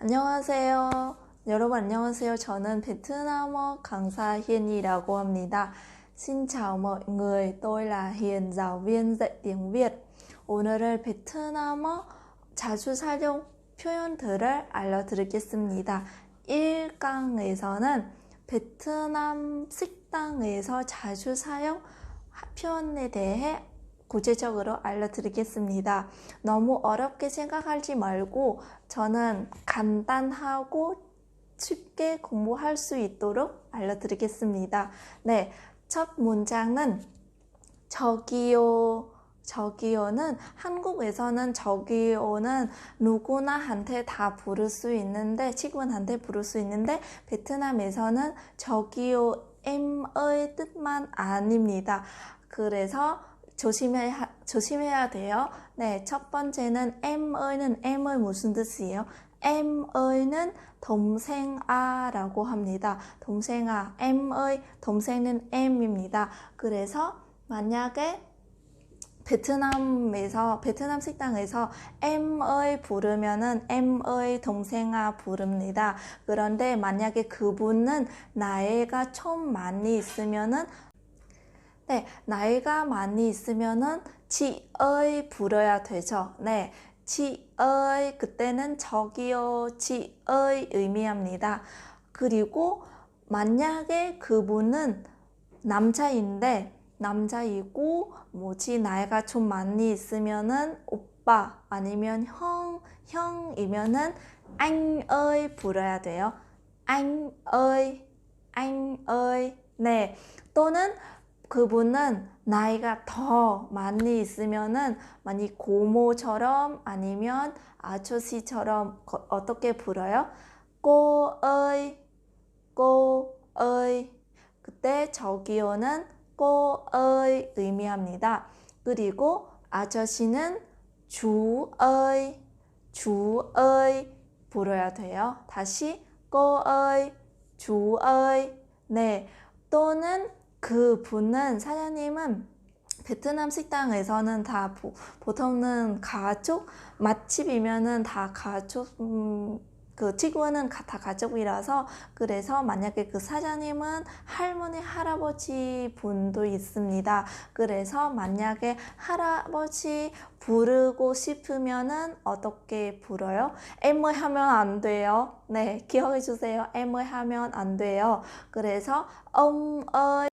안녕하세요. 여러분 안녕하세요. 저는 베트남어 강사 Hien이라고 합니다. Xin chào mọi người, tôi là Hiền, giáo viên dạy tiếng Việt. 오늘은 베트남어 자주 사용 표현들을 알려드리겠습니다. 1강에서는 베트남 식당에서 자주 사용 표현에 대해 구체적으로 알려드리겠습니다. 너무 어렵게 생각하지 말고 저는 간단하고 쉽게 공부할 수 있도록 알려드리겠습니다. 네, 첫 문장은 저기요. 저기요는 한국에서는 저기요는 누구나한테 다 부를 수 있는데 친구한테 부를 수 있는데 베트남에서는 저기요 em의 뜻만 아닙니다. 그래서 조심해야, 조심해야 돼요. 네, 첫 번째는 em의는 em의 무슨 뜻이에요? em의는 동생아라고 합니다. 동생아, em의 동생은 em입니다. 그래서 만약에 베트남에서 베트남 식당에서 em의 부르면은 em의 동생아 부릅니다. 그런데 만약에 그분은 나이가 좀 많이 있으면은 네, 나이가 많이 있으면은 지의 불어야 되죠. 네, 지의 그때는 저기요 지의 의미합니다. 그리고 만약에 그분은 남자인데 남자이고 뭐지 나이가 좀 많이 있으면은 오빠 아니면 형 형이면은 anh 불어야 돼요. anh ơi, 네 또는 그분은 나이가 더 많이 있으면은 많이 고모처럼 아니면 아저씨처럼 어떻게 불어요? 꼬의, 꼬의. 그때 저기요는 꼬의 의미합니다. 그리고 아저씨는 주의, 주의 불어야 돼요. 다시 꼬의, 주의. 네. 또는 그 분은 사장님은 베트남 식당에서는 다 보, 보통은 가족 맛집이면은 다 가족 음, 그 친구는 다 가족이라서 그래서 만약에 그 사장님은 할머니 할아버지 분도 있습니다. 그래서 만약에 할아버지 부르고 싶으면은 어떻게 불어요? 에모 하면 안 돼요. 네, 기억해 주세요. 에모 하면 안 돼요. 그래서 엄어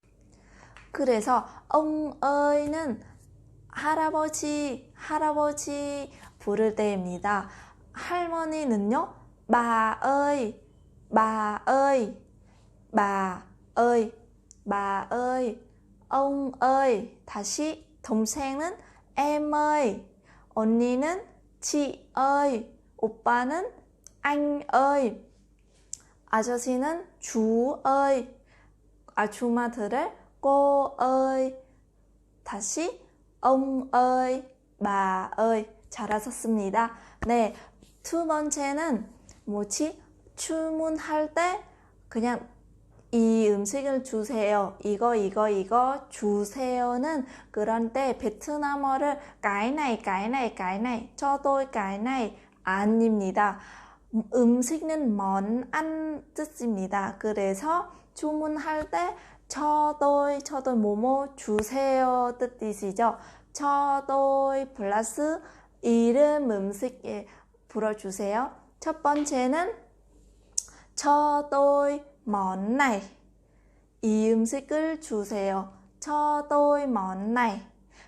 그래서 엉어이는 할아버지, 할아버지 부를 때입니다. 할머니는요, 마의, 마의, 마의, 마의, 엉의. 다시 동생은 em의, 언니는 지의, 오빠는 anh 아저씨는 주의, 아줌마들을 cô ơi. 다시 ông ơi, bà ơi. 잘하셨습니다. 네, 두 번째는 뭐지? 주문할 때 그냥 이 음식을 주세요. 이거 이거 이거 주세요는 그런 때 베트남어를 này cho tôi cái này 아닙니다. 음식은 ăn 뜻입니다. 그래서 주문할 때 저도이 저도 뭐뭐 주세요 뜻이시죠. 저도이 플러스 이름 음식에 불어주세요. 첫 번째는 저도이 먼나이 이 음식을 주세요. 저도이 먼나이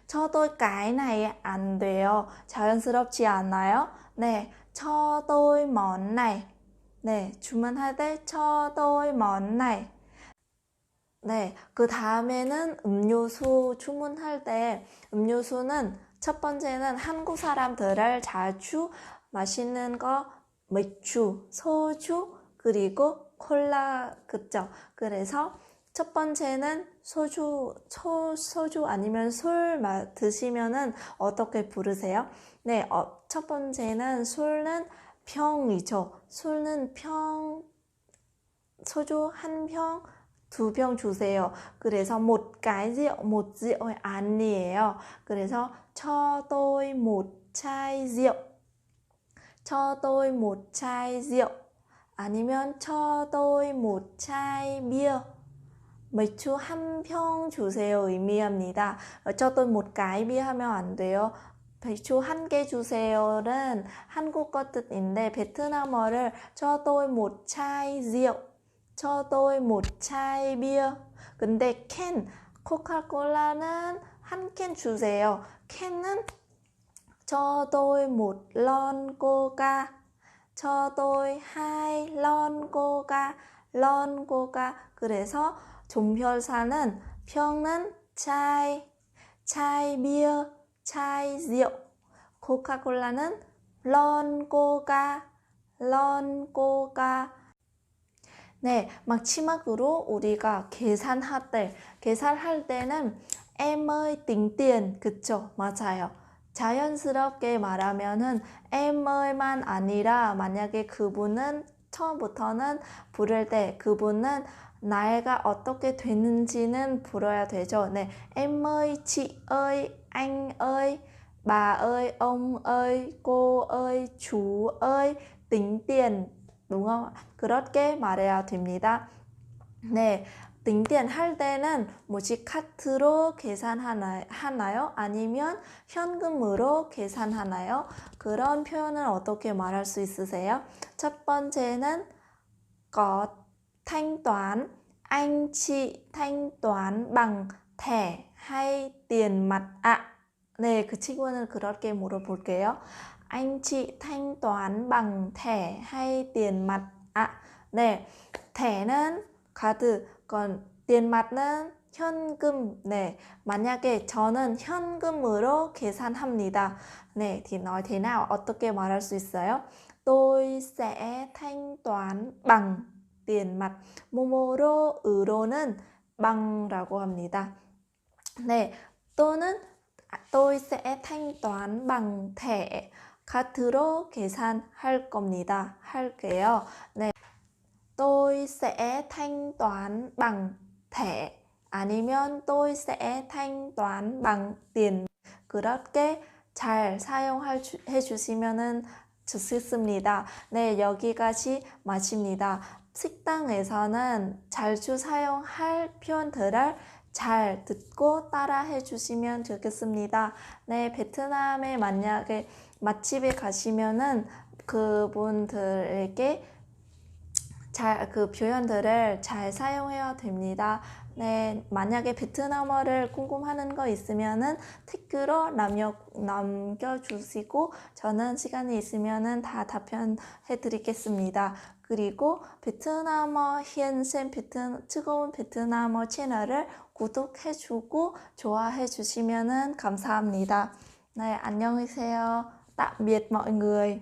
저도 này 안 돼요. 자연스럽지 않아요? 네, 저도이 먼나이 네, 주문할 때 저도이 먼나이 네, 그 다음에는 음료수 주문할 때 음료수는 첫 번째는 한국 사람들을 자주 마시는 거 맥주, 소주, 그리고 콜라 그죠? 그래서 첫 번째는 소주, 소, 소주 아니면 술 드시면은 어떻게 부르세요? 네, 어, 첫 번째는 술은 병이죠. 술은 병, 소주 한 병, 두 병 주세요. 그래서 rượu, một rượu 아니에요. 그래서 rượu. cho tôi một chai rượu 아니면 một chai bia 맥주 한 병 주세요 의미합니다. 어, một cái bia 하면 안 돼요. 맥주 한 개 주세요는 한국어 뜻인데 베트남어를 một chai rượu, cho tôi một chai bia. 근데 캔, 코카콜라는 한 캔 주세요. 캔은 cho tôi một lon coca, cho tôi hai lon coca, lon coca. 그래서 존별사는 평은 chai, chai bia, chai rượu. 코카콜라는 lon coca, lon coca. 네, 마지막으로 우리가 계산할 때, 계산할 때는 tính tiền, 그쵸? 맞아요. 자연스럽게 말하면은 ơi,만 아니라 만약에 그분은 처음부터는 부를 때 그분은 나이가 어떻게 되는지는 불어야 되죠. 네, ông ơi, cô ơi, chú ơi, tính tiền, ạ? 그렇게 말해야 됩니다. 네, tính tiền 할 때는 뭐지 카트로 계산하나요? 아니면 현금으로 계산하나요? 그런 표현을 어떻게 말할 수 있으세요? 첫 번째는 có thanh anh chị thanh? 네, 그 친구는 그렇게 물어볼게요. bằng thẻ hay tiền mặt ạ? 네, thẻ 는 카드, 건는 현금. 네, 만약에 저는 현금으로 계산합니다. 네, nào? 어떻게 말할 수 있어요? toán bằng tiền mặt. 모모로 으로는 bằng 라고 합니다. 네, 또는 tôi sẽ thanh toán bằng thẻ 카드로 계산할 겁니다. 할게요. 네. tôi sẽ thanh toán bằng thẻ 아니면 tôi sẽ thanh toán bằng tiền 그렇게 잘 사용해 주시면은 좋습니다. 네, 여기까지 마칩니다. 식당에서는 자주 사용할 표현들을 잘 듣고 따라해 주시면 좋겠습니다. 네, 베트남에 만약에 맛집에 가시면은 그분들에게 잘, 그 표현들을 잘 사용해야 됩니다. 네, 만약에 베트남어를 궁금하는 거 있으면은 댓글로 남겨, 남겨 주시고 저는 시간이 있으면은 다 답변해 드리겠습니다. 그리고 베트남어 히엔센 베트 뜨거운 베트남어 채널을 구독해주고 좋아해주시면은 감사합니다. 네, 안녕히 계세요. tạm biệt mọi người